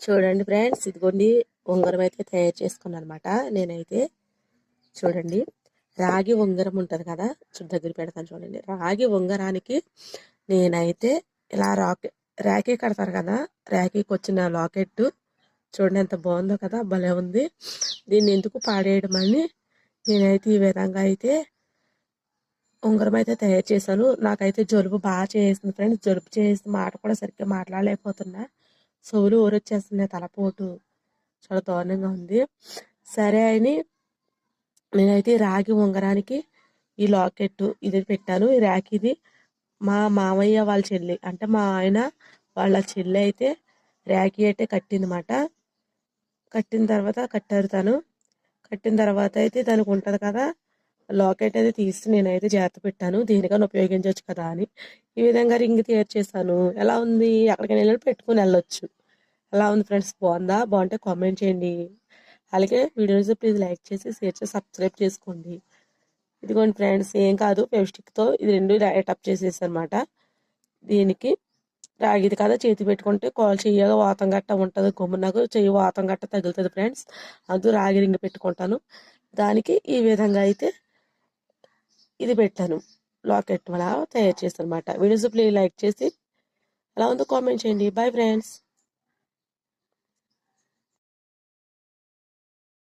చూడండి ఫ్రెండ్స్ ఇదిగోండి ఉంగరం అయితే తయారు చేసుకున్నాను అనమాట నేనైతే. చూడండి రాగి ఉంగరం ఉంటుంది కదా చూ దగ్గర పెడతాను చూడండి. రాగి ఉంగరానికి నేనైతే ఇలా రాకెట్ ర్యాకీ కడతారు కదా ర్యాకీకి వచ్చిన లాకెట్ చూడండి ఎంత బాగుందో కదా భలే ఉంది. దీన్ని ఎందుకు పాడేయడం అని నేనైతే ఈ విధంగా అయితే ఉంగరం అయితే తయారు చేశాను. నాకైతే జలుబు బాగా చేసింది ఫ్రెండ్స్ జలుబు చేసి మాట కూడా సరిగ్గా మాట్లాడలేకపోతున్నా. చెవులు ఊరొచ్చేస్తుంది తలపోటు. చాలా దారుణంగా ఉంది. సరే అని నేనైతే రాగి ఉంగరానికి ఈ లాకెట్ ఇది పెట్టాను. ఈ రాఖీది మా మామయ్య వాళ్ళ చెల్లి అంటే మా ఆయన వాళ్ళ చెల్లి అయితే రాఖీ అయితే కట్టిందన్నమాట. కట్టిన తర్వాత కట్టారు తను. కట్టిన తర్వాత అయితే దానికి ఉంటుంది కదా లాకెట్ అయితే తీసి నేనైతే జాగ్రత్త పెట్టాను. దేనికైనా ఉపయోగించవచ్చు కదా అని. ఈ విధంగా రింగ్ తయారు చేశాను. ఎలా ఉంది? ఎక్కడికైనా వెళ్ళి పెట్టుకుని వెళ్ళొచ్చు. ఎలా ఉంది ఫ్రెండ్స్? బాగుందా? బాగుంటే కామెంట్ చేయండి. అలాగే వీడియోస్ ప్లీజ్ లైక్ చేసి షేర్ చేసి సబ్స్క్రైబ్ చేసుకోండి. ఇదిగోండి ఫ్రెండ్స్ ఏం కాదు ఫెవిస్టిక్తో ఇది రెండు టప్ చేసేసి అనమాట దీనికి రాగిది కదా చేతి పెట్టుకుంటే కాల్ చెయ్యగా వాతం గట్ట ఉంటుంది. కొమ్ము నాకు చెయ్యి వాతం గట్ట తగులుతుంది ఫ్రెండ్స్. అందు రాగి రింగ్ పెట్టుకుంటాను. దానికి ఈ విధంగా అయితే ఇది పెట్టాను. లాకెట్ అలా తయారు చేస్తాను అనమాట వీడియోస్ ప్లీజ్ లైక్ చేసి అలా ఉందో కామెంట్ చేయండి. Bye friends